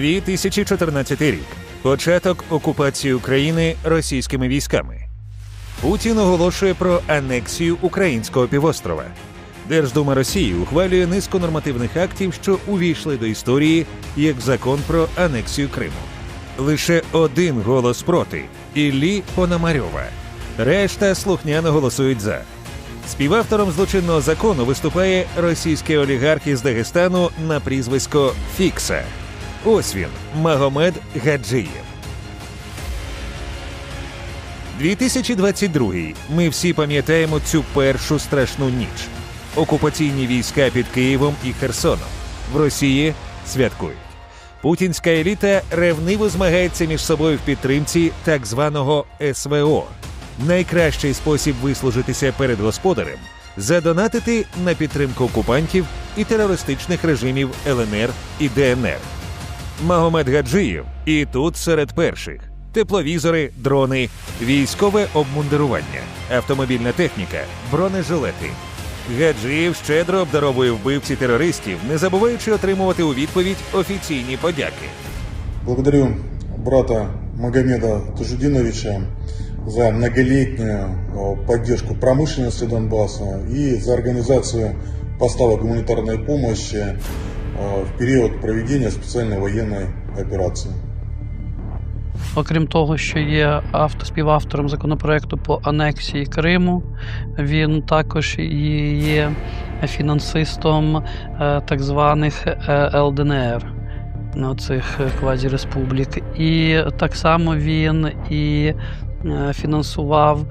2014 рік. Початок окупації України російськими військами. Путін оголошує про анексію українського півострова. Держдума Росії ухвалює низку нормативних актів, що увійшли до історії як закон про анексію Криму. Лише один голос проти Іллі Пономарьова. Решта слухняно голосують за. Співавтором злочинного закону виступає російський олігарх із Дагестану на прізвисько Фікса. Ось він Магомед Гаджиєв. 2022. Ми всі пам'ятаємо цю першу страшну ніч. Окупаційні війська під Києвом і Херсоном. В Росії святкують. Путінська еліта ревниво змагається між собою в підтримці так званого СВО. Найкращий спосіб вислужитися перед господарем задонатити на підтримку окупантів і терористичних режимів ЛНР і ДНР. Магомед Гаджиєв і тут серед перших: тепловізори, дрони, військове обмундирування, автомобільна техніка, бронежилети. Гаджиєв щедро обдаровує вбивці терористів, не забуваючи отримувати у відповідь офіційні подяки. Благодарю брата Магомеда Тажудиновича за многолетнюю э, поддержку промышленности Донбасса и за организацию поставок гуманитарной помощи э, в период проведения специальной военной операции. Окрім того, що є авто, співавтором законопроекту по анексії Криму, він також є фінансистом е, так званих е, ЛДНР, ну, цих квазіреспублік. І так само він і е, фінансував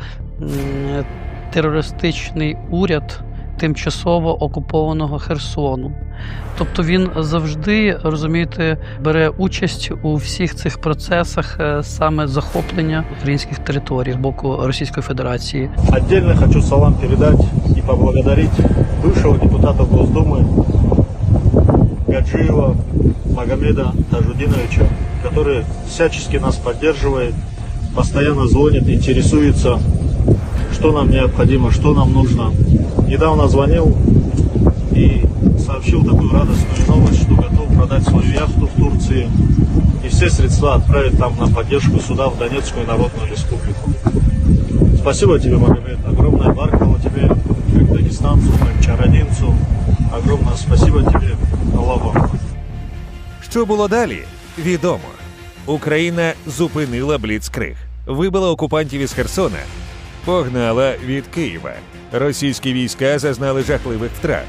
терористичний уряд тимчасово окупованого Херсону. Тобто він завжди розумієте, бере участь у всіх цих процесах е, саме захоплення українських територій з боку Російської Федерації. Отдельно хочу салам передать и поблагодарить бывшего депутата Госдумы Гаджиева Магомеда Тажудиновича, который всячески нас поддерживает, постоянно звонит, интересуется, что нам необходимо, что нам нужно. Недавно звонил и сообщил такую радостную новость, что готов продать свою яхту в Турции и все средства отправить там на поддержку суда в Донецкую Народную Республику. Спасибо тебе, Магомед. Огромное Баркало тебе, как дагестанцу, как чародинцу. Огромное спасибо тебе. Аллах вам. Що було далі? Відомо. Україна зупинила Бліцкриг, вибила окупантів із Херсона, Погнала від Києва. Російські війська зазнали жахливих втрат.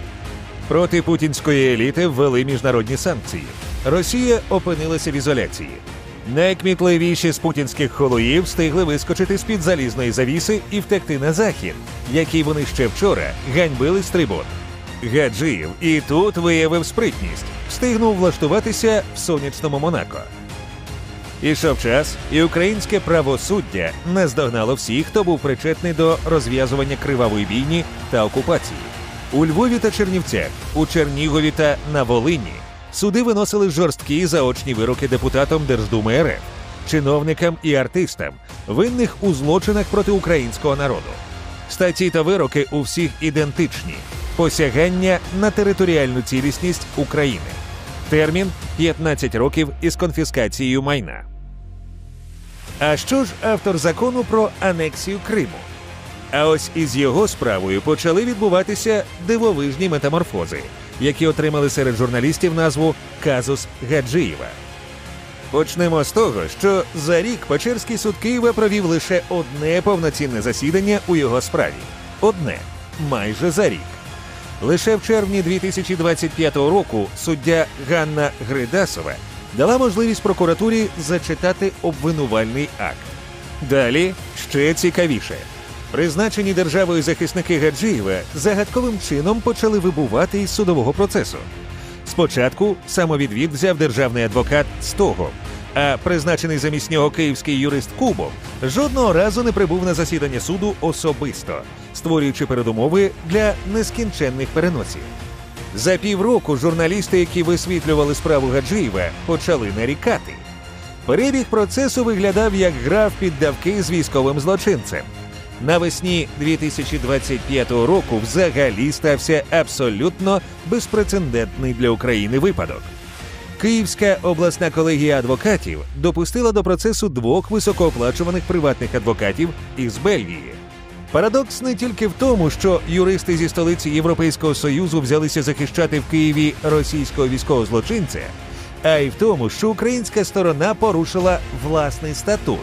Проти путінської еліти ввели міжнародні санкції. Росія опинилася в ізоляції. Найкмітливіші з путінських холуїв встигли вискочити з-під залізної завіси і втекти на захід, який вони ще вчора ганьбили з трибун. Гаджиєв і тут виявив спритність, встигнув влаштуватися в сонячному Монако. Ішов час, і українське правосуддя наздогнало всіх, хто був причетний до розв'язування кривавої війні та окупації. У Львові та Чернівцях, у Чернігові та на Волині суди виносили жорсткі заочні вироки депутатам Держдуми РФ, чиновникам і артистам, винних у злочинах проти українського народу. Статті та вироки у всіх ідентичні: посягання на територіальну цілісність України. Термін 15 років із конфіскацією майна. А що ж автор закону про анексію Криму? А ось із його справою почали відбуватися дивовижні метаморфози, які отримали серед журналістів назву Казус Гаджиєва. Почнемо з того, що за рік Печерський суд Києва провів лише одне повноцінне засідання у його справі. Одне майже за рік. Лише в червні 2025 року суддя Ганна Гридасова дала можливість прокуратурі зачитати обвинувальний акт. Далі ще цікавіше. Призначені державою захисники Гаджиєва загадковим чином почали вибувати із судового процесу. Спочатку самовідвід взяв державний адвокат Стогов, а призначений замість нього київський юрист Кубов жодного разу не прибув на засідання суду особисто, створюючи передумови для нескінченних переносів. За півроку журналісти, які висвітлювали справу Гаджиєва, почали нарікати. Перебіг процесу виглядав як гра в піддавки з військовим злочинцем. Навесні 2025 року взагалі стався абсолютно безпрецедентний для України випадок. Київська обласна колегія адвокатів допустила до процесу двох високооплачуваних приватних адвокатів із Бельгії. Парадокс не тільки в тому, що юристи зі столиці Європейського союзу взялися захищати в Києві російського військовозлочинця, а й в тому, що українська сторона порушила власний статут,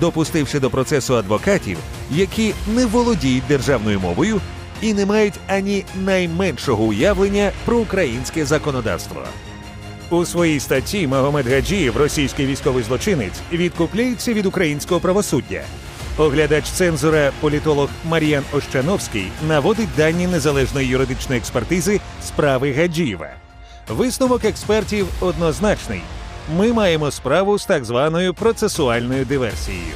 допустивши до процесу адвокатів, які не володіють державною мовою і не мають ані найменшого уявлення про українське законодавство. У своїй статті Магомед Гаджієв, російський військовий злочинець, відкупляється від українського правосуддя. Оглядач цензора, політолог Мар'ян Ощановський наводить дані незалежної юридичної експертизи справи Гаджієва. Висновок експертів однозначний: ми маємо справу з так званою процесуальною диверсією.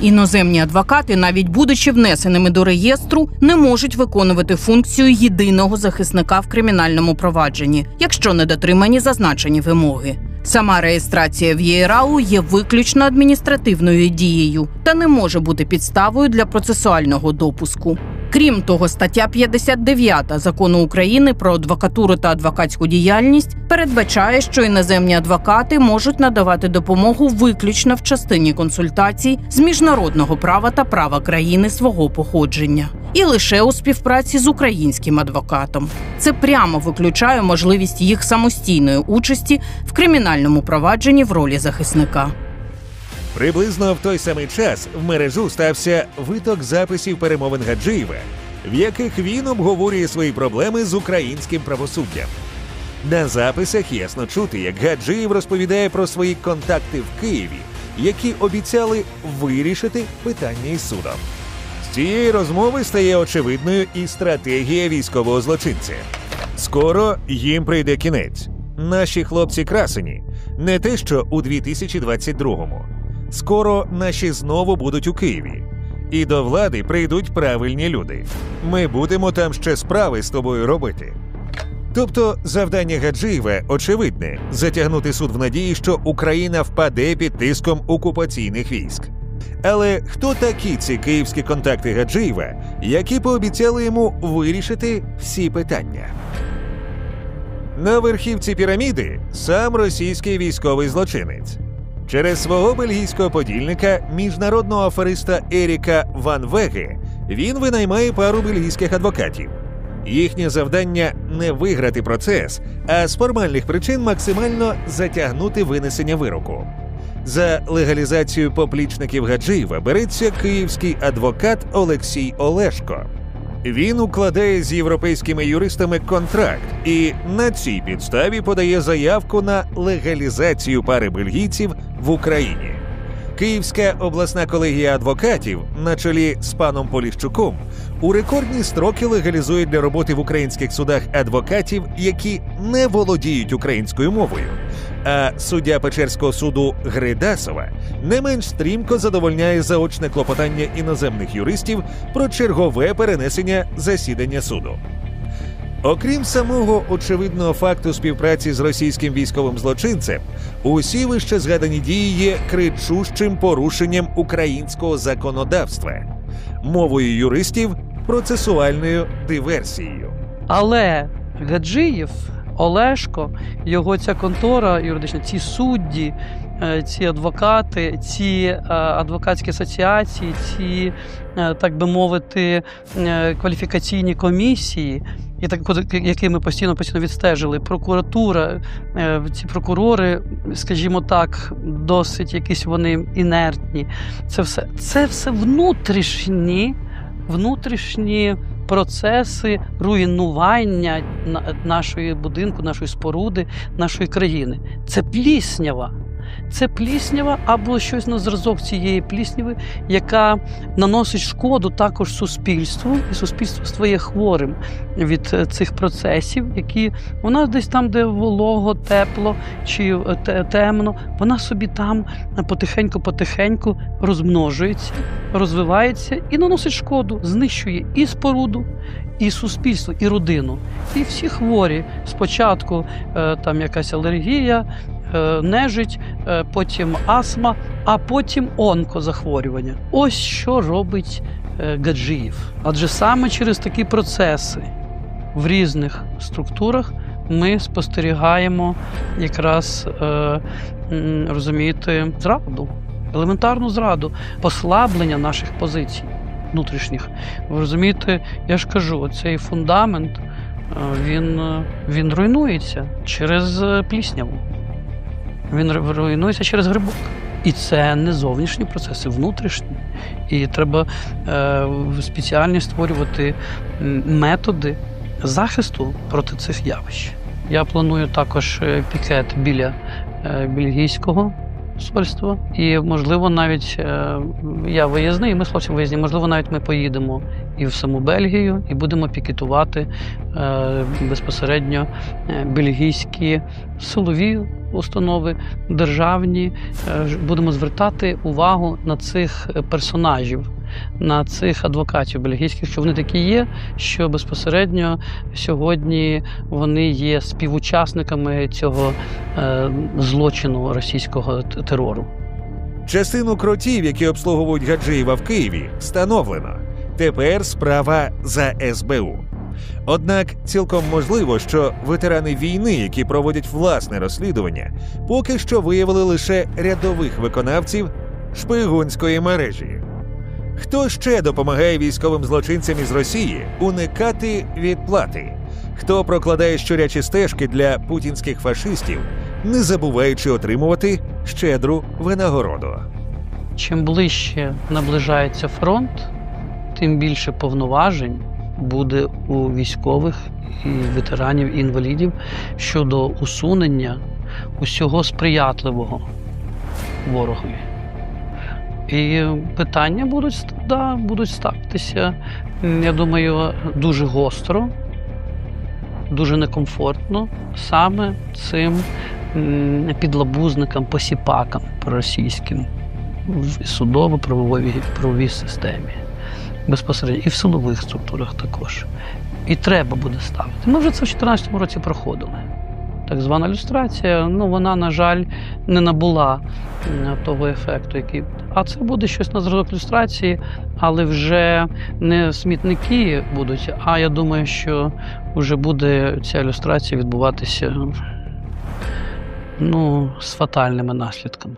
Іноземні адвокати, навіть будучи внесеними до реєстру, не можуть виконувати функцію єдиного захисника в кримінальному провадженні, якщо не дотримані зазначені вимоги. Сама реєстрація в ЄРАУ є виключно адміністративною дією та не може бути підставою для процесуального допуску. Крім того, стаття 59 закону України про адвокатуру та адвокатську діяльність передбачає, що іноземні адвокати можуть надавати допомогу виключно в частині консультацій з міжнародного права та права країни свого походження, і лише у співпраці з українським адвокатом. Це прямо виключає можливість їх самостійної участі в кримінальному провадженні в ролі захисника. Приблизно в той самий час в мережу стався виток записів перемовин Гаджиєва, в яких він обговорює свої проблеми з українським правосуддям. На записах ясно чути, як Гаджиєв розповідає про свої контакти в Києві, які обіцяли вирішити питання із судом. З цієї розмови стає очевидною і стратегія військового злочинця. Скоро їм прийде кінець. Наші хлопці красені, не те, що у 2022-му. Скоро наші знову будуть у Києві. І до влади прийдуть правильні люди. Ми будемо там ще справи з тобою робити. Тобто завдання Гаджиєва очевидне затягнути суд в надії, що Україна впаде під тиском окупаційних військ. Але хто такі ці київські контакти Гаджиєва, які пообіцяли йому вирішити всі питання? На верхівці піраміди сам російський військовий злочинець. Через свого бельгійського подільника, міжнародного афериста Еріка Ван Веге, він винаймає пару бельгійських адвокатів. Їхнє завдання не виграти процес, а з формальних причин максимально затягнути винесення вироку. За легалізацію поплічників Гаджиєва береться київський адвокат Олексій Олешко. Він укладає з європейськими юристами контракт і на цій підставі подає заявку на легалізацію пари бельгійців в Україні. Київська обласна колегія адвокатів на чолі з паном Поліщуком у рекордні строки легалізує для роботи в українських судах адвокатів, які не володіють українською мовою. А суддя Печерського суду Гридасова не менш стрімко задовольняє заочне клопотання іноземних юристів про чергове перенесення засідання суду. Окрім самого очевидного факту співпраці з російським військовим злочинцем, усі вище згадані дії є кричущим порушенням українського законодавства, мовою юристів процесуальною диверсією. Але Гаджиєв, Олешко, його ця контора юридична, ці судді, е, ці адвокати, ці е, адвокатські асоціації, ці, е, так би мовити, кваліфікаційні комісії. І так, які ми постійно постійно відстежили, прокуратура, ці прокурори, скажімо так, досить якісь вони інертні. Це все, це все внутрішні, внутрішні процеси руйнування на- нашої будинку, нашої споруди, нашої країни. Це пліснява. Це пліснява або щось на зразок цієї плісняви, яка наносить шкоду також суспільству, і суспільство стає хворим від е, цих процесів, які нас десь там, де волого, тепло чи е, те- темно, вона собі там потихеньку-потихеньку розмножується, розвивається і наносить шкоду, знищує і споруду, і суспільство, і родину. І всі хворі. Спочатку е, там якась алергія, нежить, е, потім астма, а потім онкозахворювання. Ось що робить е, Гаджиїв. Адже саме через такі процеси в різних структурах ми спостерігаємо якраз е, розумієте, зраду, елементарну зраду, послаблення наших позицій внутрішніх. Ви розумієте, я ж кажу, цей фундамент е, він, е, він руйнується через е, плісняву. Він руйнується через грибок. І це не зовнішні процеси, внутрішні. І треба е, спеціальні створювати методи захисту проти цих явищ. Я планую також е, пікет біля е, бельгійського посольства. І, можливо, навіть е, я виїзний, ми з хлопцем виїзні, можливо, навіть ми поїдемо і в саму Бельгію, і будемо пікетувати е, безпосередньо е, бельгійські силові установи, державні. Будемо звертати увагу на цих персонажів. На цих адвокатів бельгійських, що вони такі є, що безпосередньо сьогодні вони є співучасниками цього е, злочину російського терору. Частину кротів, які обслуговують Гаджиєва в Києві, встановлено. Тепер справа за СБУ. Однак цілком можливо, що ветерани війни, які проводять власне розслідування, поки що виявили лише рядових виконавців шпигунської мережі. Хто ще допомагає військовим злочинцям із Росії уникати відплати? Хто прокладає щурячі стежки для путінських фашистів, не забуваючи отримувати щедру винагороду? Чим ближче наближається фронт, тим більше повноважень буде у військових і ветеранів і інвалідів щодо усунення усього сприятливого ворогові. І питання будуть, да, будуть ставитися, я думаю, дуже гостро, дуже некомфортно саме цим підлабузникам, посіпакам проросійським в судово-правовій правовій системі, безпосередньо і в силових структурах також. І треба буде ставити. Ми вже це в 2014 році проходили. Так звана люстрація, ну вона, на жаль, не набула того ефекту, який. А це буде щось на зразок люстрації, але вже не смітники будуть, а я думаю, що вже буде ця люстрація відбуватися ну, з фатальними наслідками.